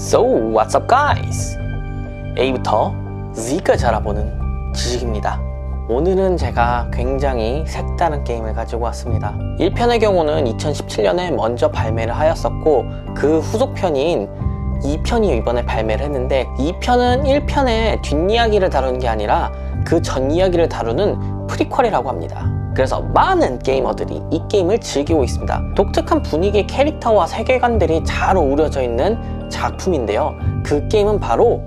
So, what's up guys? A부터 Z까지 알아보는 지식입니다. 오늘은 제가 굉장히 색다른 게임을 가지고 왔습니다. 1편의 경우는 2017년에 먼저 발매를 하였었고 그 후속편인 2편이 이번에 발매를 했는데 2편은 1편의 뒷이야기를 다루는 게 아니라 그 전 이야기를 다루는 프리퀄이라고 합니다. 그래서 많은 게이머들이 이 게임을 즐기고 있습니다. 독특한 분위기의 캐릭터와 세계관들이 잘 어우러져 있는 작품인데요. 그 게임은 바로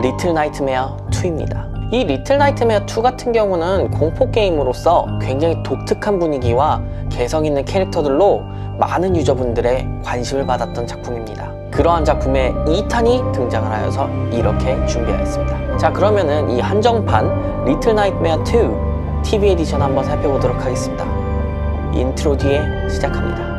리틀 나이트메어 2입니다. 이 리틀 나이트메어 2 같은 경우는 공포 게임으로서 굉장히 독특한 분위기와 개성 있는 캐릭터들로 많은 유저분들의 관심을 받았던 작품입니다. 그러한 작품의 2탄이 등장을 하여서 이렇게 준비하였습니다. 자, 그러면은 이 한정판 리틀 나이트메어 2 TV 에디션 한번 살펴보도록 하겠습니다. 인트로 뒤에 시작합니다.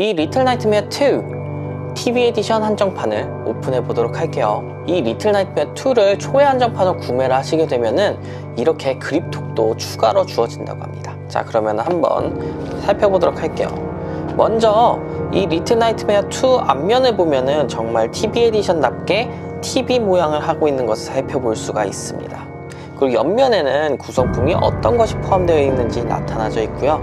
이 리틀 나이트메어 2 TV 에디션 한정판을 오픈해 보도록 할게요. 이 리틀 나이트메어 2를 초회 한정판을 구매를 하시게 되면은 이렇게 그립톡도 추가로 주어진다고 합니다. 자, 그러면 한번 살펴보도록 할게요. 먼저 이 리틀 나이트메어 2 앞면을 보면은 정말 TV 에디션답게 TV 모양을 하고 있는 것을 살펴볼 수가 있습니다. 그리고 옆면에는 구성품이 어떤 것이 포함되어 있는지 나타나져 있고요.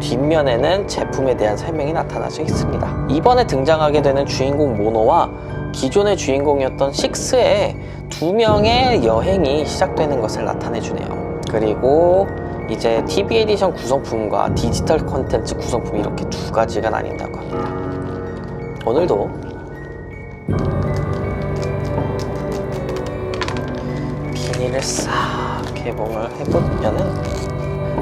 뒷면에는 제품에 대한 설명이 나타나져 있습니다. 이번에 등장하게 되는 주인공 모노와 기존의 주인공이었던 식스의 두 명의 여행이 시작되는 것을 나타내 주네요. 그리고 이제 TV 에디션 구성품과 디지털 콘텐츠 구성품이 이렇게 두 가지가 나뉜다고 합니다. 오늘도 비닐을 싹 개봉을 해보면은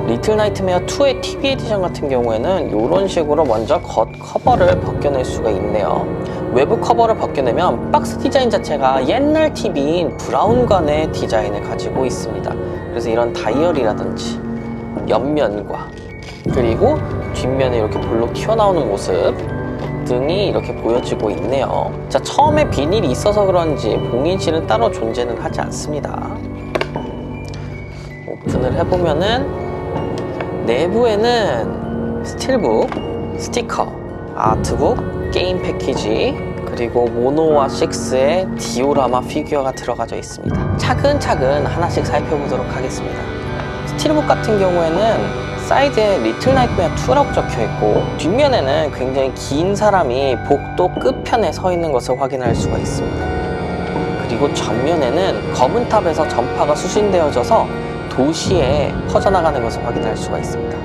리틀 나이트메어 2의 TV 에디션 같은 경우에는 이런 식으로 먼저 겉 커버를 벗겨낼 수가 있네요. 외부 커버를 벗겨내면 박스 디자인 자체가 옛날 TV인 브라운관의 디자인을 가지고 있습니다. 그래서 이런 다이얼이라든지 옆면과 그리고 뒷면에 이렇게 볼록 튀어나오는 모습 등이 이렇게 보여지고 있네요. 자, 처음에 비닐이 있어서 그런지 봉인실은 따로 존재는 하지 않습니다. 오픈을 해보면은 내부에는 스틸북, 스티커, 아트북, 게임 패키지, 그리고 모노와 식스의 디오라마 피규어가 들어가져 있습니다. 차근차근 하나씩 살펴보도록 하겠습니다. 스틸북 같은 경우에는 사이드에 리틀 나이트메어 2라고 적혀 있고 뒷면에는 굉장히 긴 사람이 복도 끝편에 서 있는 것을 확인할 수가 있습니다. 그리고 전면에는 검은 탑에서 전파가 수신되어져서 도시에 퍼져나가는 것을 확인할 수가 있습니다.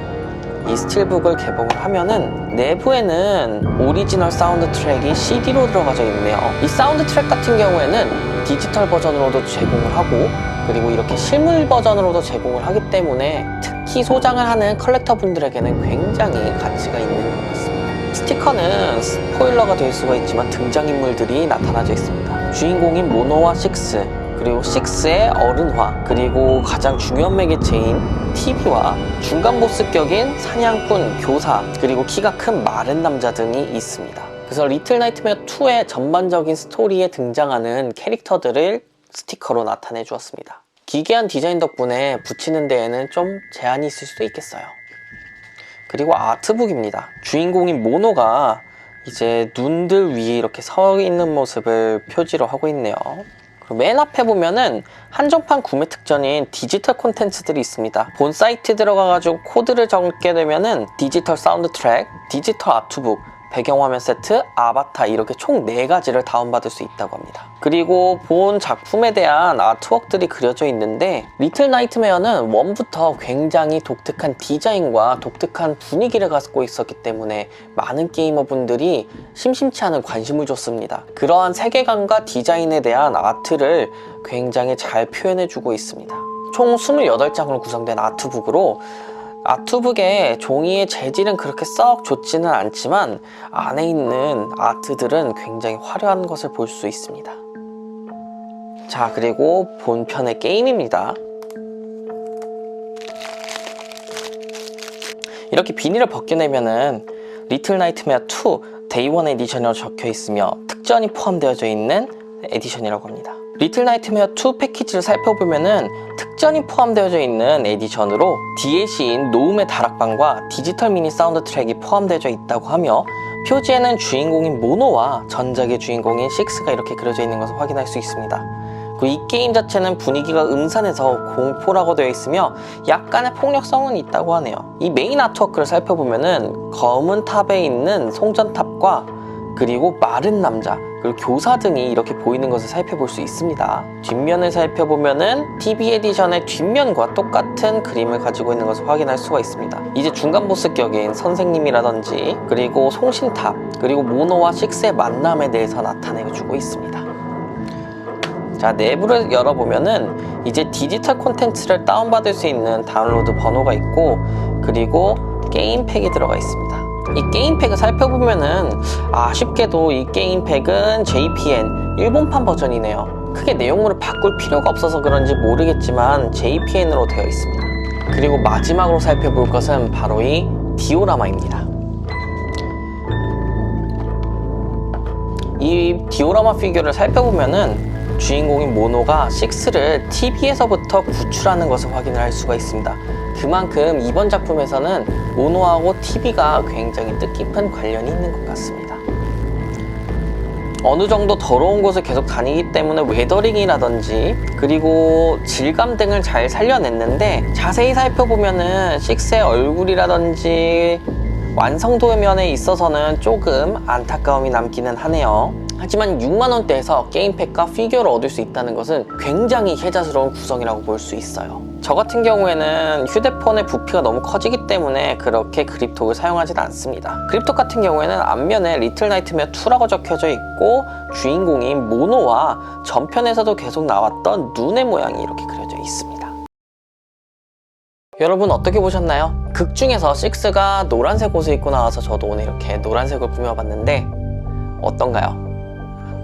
이 스틸북을 개봉을 하면은 내부에는 오리지널 사운드 트랙이 CD로 들어가져 있네요. 이 사운드 트랙 같은 경우에는 디지털 버전으로도 제공을 하고 그리고 이렇게 실물 버전으로도 제공을 하기 때문에 특히 소장을 하는 컬렉터 분들에게는 굉장히 가치가 있는 것 같습니다. 스티커는 스포일러가 될 수가 있지만 등장인물들이 나타나져 있습니다. 주인공인 모노와 식스, 그리고 6의 어른화 그리고 가장 중요한 매개체인 TV와 중간 보스격인 사냥꾼, 교사 그리고 키가 큰 마른 남자 등이 있습니다. 그래서 리틀 나이트메어 2의 전반적인 스토리에 등장하는 캐릭터들을 스티커로 나타내 주었습니다. 기괴한 디자인 덕분에 붙이는 데에는 좀 제한이 있을 수도 있겠어요. 그리고 아트북입니다. 주인공인 모노가 이제 눈들 위에 이렇게 서 있는 모습을 표지로 하고 있네요. 맨 앞에 보면은 한정판 구매 특전인 디지털 콘텐츠들이 있습니다. 본 사이트 들어가가지고 코드를 적게 되면은 디지털 사운드 트랙, 디지털 아트북, 배경화면 세트, 아바타 이렇게 총 4가지를 다운받을 수 있다고 합니다. 그리고 본 작품에 대한 아트웍들이 그려져 있는데 리틀 나이트메어는 원부터 굉장히 독특한 디자인과 독특한 분위기를 갖고 있었기 때문에 많은 게이머분들이 심심치 않은 관심을 줬습니다. 그러한 세계관과 디자인에 대한 아트를 굉장히 잘 표현해주고 있습니다. 총 28장으로 구성된 아트북으로 아트북의 종이의 재질은 그렇게 썩 좋지는 않지만 안에 있는 아트들은 굉장히 화려한 것을 볼 수 있습니다. 자, 그리고 본편의 게임입니다. 이렇게 비닐을 벗겨내면은 리틀 나이트메어 2 데이 원 에디션이라고 적혀 있으며 특전이 포함되어져 있는 에디션이라고 합니다. 리틀 나이트메어 2 패키지를 살펴보면은 특 전이 포함되어져 있는 에디션으로 DLC인 노움의 다락방과 디지털 미니 사운드 트랙이 포함되어져 있다고 하며 표지에는 주인공인 모노와 전작의 주인공인 식스가 이렇게 그려져 있는 것을 확인할 수 있습니다. 이 게임 자체는 분위기가 음산해서 공포라고 되어 있으며 약간의 폭력성은 있다고 하네요. 이 메인 아트워크를 살펴보면은 검은 탑에 있는 송전탑과 그리고 마른 남자 그리고 교사 등이 이렇게 보이는 것을 살펴볼 수 있습니다. 뒷면을 살펴보면은 TV 에디션의 뒷면과 똑같은 그림을 가지고 있는 것을 확인할 수가 있습니다. 이제 중간 보스 격인 선생님이라든지 그리고 송신탑 그리고 모노와 식스의 만남에 대해서 나타내주고 있습니다. 자 내부를 열어보면은 이제 디지털 콘텐츠를 다운받을 수 있는 다운로드 번호가 있고 그리고 게임팩이 들어가 있습니다. 이 게임팩을 살펴보면은 아쉽게도 이 게임팩은 JPN 일본판 버전이네요. 크게 내용물을 바꿀 필요가 없어서 그런지 모르겠지만 JPN으로 되어 있습니다. 그리고 마지막으로 살펴볼 것은 바로 이 디오라마입니다. 이 디오라마 피규어를 살펴보면은 주인공인 모노가 6를 TV에서부터 구출하는 것을 확인을 할 수가 있습니다. 그만큼 이번 작품에서는 모노하고 TV가 굉장히 뜻깊은 관련이 있는 것 같습니다. 어느 정도 더러운 곳을 계속 다니기 때문에 웨더링이라든지 그리고 질감 등을 잘 살려냈는데 자세히 살펴보면은 6의 얼굴이라든지 완성도 면에 있어서는 조금 안타까움이 남기는 하네요. 하지만 6만원대에서 게임팩과 피규어를 얻을 수 있다는 것은 굉장히 혜자스러운 구성이라고 볼 수 있어요. 저 같은 경우에는 휴대폰의 부피가 너무 커지기 때문에 그렇게 그립톡을 사용하진 않습니다. 그립톡 같은 경우에는 앞면에 리틀 나이트메어 2라고 적혀져 있고 주인공인 모노와 전편에서도 계속 나왔던 눈의 모양이 이렇게 그려져 있습니다. 여러분 어떻게 보셨나요? 극 중에서 6가 노란색 옷을 입고 나와서 저도 오늘 이렇게 노란색을 꾸며봤는데 어떤가요?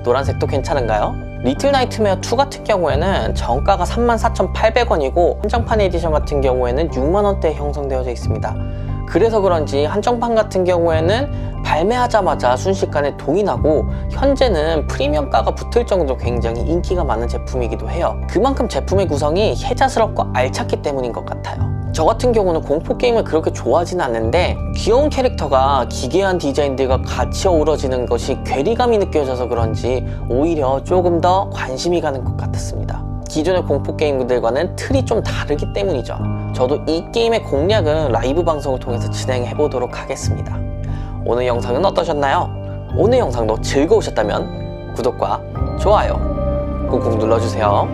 노란색도 괜찮은가요? 리틀 나이트메어 2 같은 경우에는 정가가 34,800원이고 한정판 에디션 같은 경우에는 6만원대에 형성되어져 있습니다. 그래서 그런지 한정판 같은 경우에는 발매하자마자 순식간에 동이 나고 현재는 프리미엄가가 붙을 정도로 굉장히 인기가 많은 제품이기도 해요. 그만큼 제품의 구성이 혜자스럽고 알찼기 때문인 것 같아요. 저 같은 경우는 공포 게임을 그렇게 좋아하진 않는데 귀여운 캐릭터가 기괴한 디자인들과 같이 어우러지는 것이 괴리감이 느껴져서 그런지 오히려 조금 더 관심이 가는 것 같았습니다. 기존의 공포 게임들과는 틀이 좀 다르기 때문이죠. 저도 이 게임의 공략은 라이브 방송을 통해서 진행해 보도록 하겠습니다. 오늘 영상은 어떠셨나요? 오늘 영상도 즐거우셨다면 구독과 좋아요 꾹꾹 눌러주세요.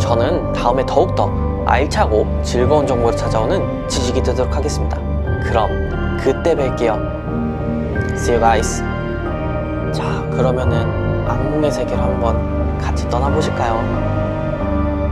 저는 다음에 더욱더 알차고 즐거운 정보를 찾아오는 지식이 되도록 하겠습니다. 그럼 그때 뵐게요. See you guys. 자, 그러면은 악몽의 세계로 한번 같이 떠나보실까요?